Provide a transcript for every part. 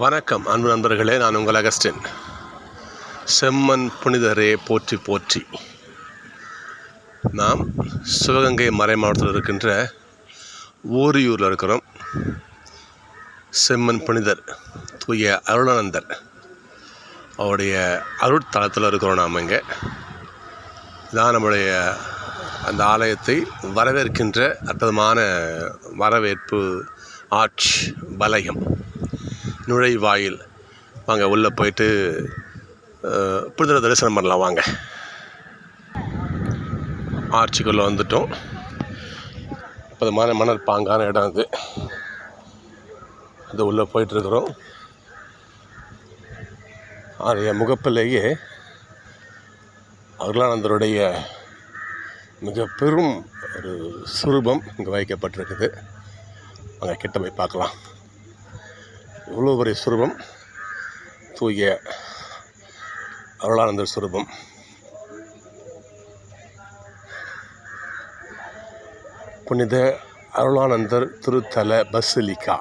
வணக்கம் அன்பு நண்பர்களே நான் உங்கள் அகஸ்டின். செம்மன் புனிதரே போற்றி போற்றி. நாம் சிவகங்கை மறை மாவட்டத்தில் இருக்கின்ற ஓரியூரில் இருக்கிறோம். செம்மன் புனிதர் தூய அருளானந்தர். அவருடைய அருட்தலத்தில் இருக்கிறோம் நாம் இங்கே. இதான் நம்முடைய அந்த ஆலயத்தை வரவேற்கின்ற அற்புதமான வரவேற்பு ஆட்சி வலயம். நுழைவாயில். வாங்க உள்ளே போயிட்டு அஹ், தரிசனம் பண்ணலாம் வாங்க. ஆர்ச்சிக்குள்ளே வந்துட்டோம். அற்புதமான மணல் பாங்கான இடம் அது. அது உள்ளே போயிட்டுருக்குறோம். ஆலய முகப்பிலேயே அருளானந்தருடைய மிக பெரும் ஒரு சுரூபம் இங்கே வைக்கப்பட்டிருக்குது. அங்கே கிட்ட போய் பார்க்கலாம். இவ்வளோ பெரிய சுரூபம் தூய அருளானந்தர் சுரூபம். புனித அருளானந்தர் திருத்தல பசிலிக்கா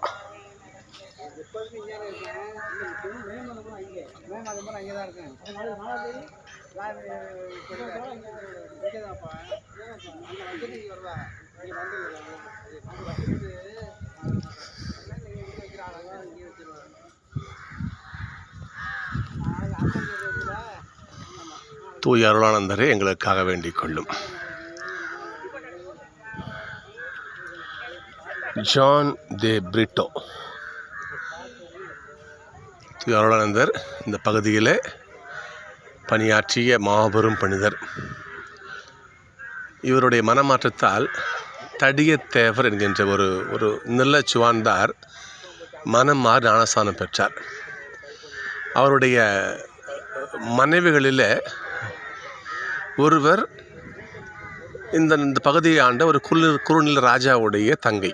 தூய அருளானந்தரே எங்களுக்காக வேண்டிக் கொள்ளும். ஜான் தே பிரிட்டோ தூய அருளானந்தர் இந்த பகுதியில் பணியாற்றிய மாபெரும் பணிதர். இவருடைய மனமாற்றத்தால் தடியத்தேவர் என்கின்ற ஒரு ஒரு நல்ல சுவான்தார் மனம் மாறி ஞானஸ்தானம் பெற்றார். அவருடைய மனைவிகளில் ஒருவர் இந்த இந்த பகுதியை ஆண்ட ஒரு குரு குறுநில ராஜாவுடைய தங்கை.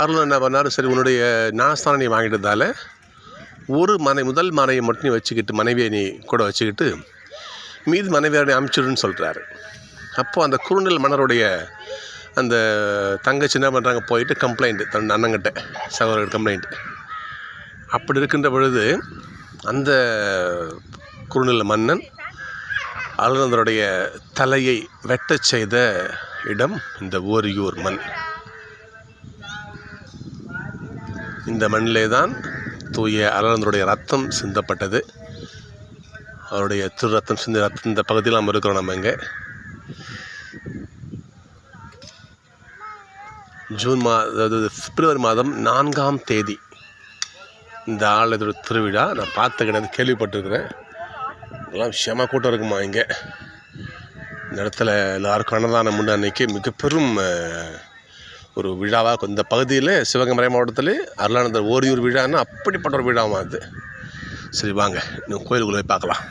அருள் என்ன பண்ணார் சரி உன்னுடைய ஞானஸ்தானம் நீ வாங்கிட்டதால ஒரு மனை முதல் மனையை மட்டும் நீ வச்சுக்கிட்டு மனைவியை நீ கூட வச்சுக்கிட்டு மீது மனைவியாரை அனுப்பிச்சிடுன்னு சொல்கிறாரு அப்போது அந்த குறுநில் மன்னருடைய அந்த தங்கச்சி என்ன பண்ணுறாங்க போயிட்டு கம்ப்ளைண்ட் தன் அண்ணங்கிட்ட சகோதரர் கம்ப்ளைண்ட் அப்படி இருக்கின்ற பொழுது அந்த குறுநில மன்னன் ஆளுநருடைய தலையை வெட்டச் செய்த இடம் இந்த ஓரியூர் மண். இந்த மண்ணிலே தான் தூய அருணந்தருடைய ரத்தம் சிந்தப்பட்டது. அவருடைய திரு ரத்தம் சிந்த ரத்தம் இந்த பகுதியில் நம்ம இருக்கிறோம் நம்ம இங்கே. ஜூன் மா அதாவது பிப்ரவரி மாதம் நான்காம் தேதி இந்த ஆளுநர் திருவிழா நான் பார்த்த கிடையாது கேள்விப்பட்டிருக்கிறேன். அதெல்லாம் விஷயமாக கூட்டம் இருக்குமா இங்கே? இந்த இடத்துல எல்லாருக்கும் அன்னதானம் உண்டு அன்னைக்கு மிக பெரும் ஒரு விழாவாக இந்த பகுதியில் சிவகங்கை மறை மாவட்டத்தில் அருளானந்தர் ஓரியூர் விழான்னா அப்படிப்பட்ட ஒரு விழாவாக அது. சரி வாங்க இன்னும் கோயிலுக்குள்ளே போய் பார்க்கலாம்.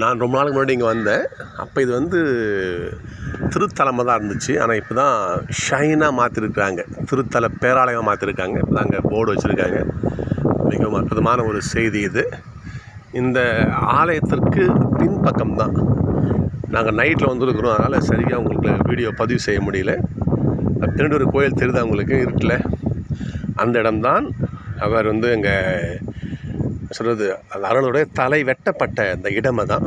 நான் ரொம்ப நாளுக்கு முன்னாடி இங்கே வந்தேன். அப்போ இது வந்து திருத்தலமாக தான் இருந்துச்சு. ஆனால் இப்போ தான் ஷைனாக மாற்றிருக்கிறாங்க திருத்தல பேராலயமாக மாற்றிருக்காங்க இப்போ தான் அங்கே போர்டு வச்சுருக்காங்க. மிகவும் அற்புதமான ஒரு செய்தி இது. இந்த ஆலயத்திற்கு பின்பக்கம் தான் நாங்கள் நைட்டில் வந்துருக்குறோம். அதனால் சரியாக உங்களுக்கு வீடியோ பதிவு செய்ய முடியல. திருண்டூர் கோயில் தெரியுதா உங்களுக்கு? இருட்டில் அந்த இடம்தான் அவர் வந்து இங்கே சொல்கிறது அந்த அருளுடைய தலை வெட்டப்பட்ட அந்த இடமை தான்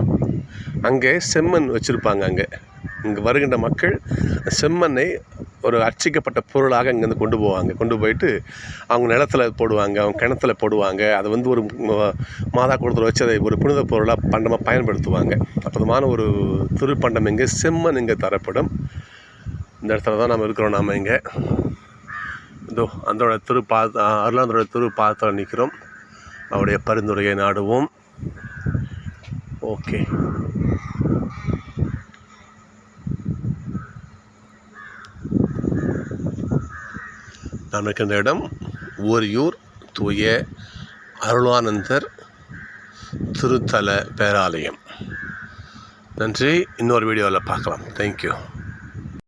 அங்கே செம்மண் வச்சுருப்பாங்க அங்கே. இங்கே வருகின்ற மக்கள் செம்மண்ணை ஒரு அர்ச்சிக்கப்பட்ட பொருளாக இங்கேருந்து கொண்டு போவாங்க. கொண்டு போயிட்டு அவங்க நிலத்துல போடுவாங்க அவங்க கிணத்துல போடுவாங்க. அதை வந்து ஒரு மாதா கூடத்தில் வச்சு அதை ஒரு புனித பொருளாக பண்டமாக பயன்படுத்துவாங்க. அற்புதமான ஒரு திருப்பண்டம் இங்கே செம்மண் இங்கே தரப்படும். இந்த இடத்துல தான் நம்ம இருக்கிறோம் நாம் இங்கே. இதோ அந்தோட திரு அருளாந்தோட திரு பாத்திரம் நிற்கிறோம். அவருடைய பரிந்துரையை நாடுவோம். ஓகே. நாம் இருக்கின்ற இடம் ஓரியூர் தூய அருளானந்தர் திருத்தல பேராலயம். நன்றி. இன்னொரு வீடியோவில் பார்க்கலாம். தேங்க்யூ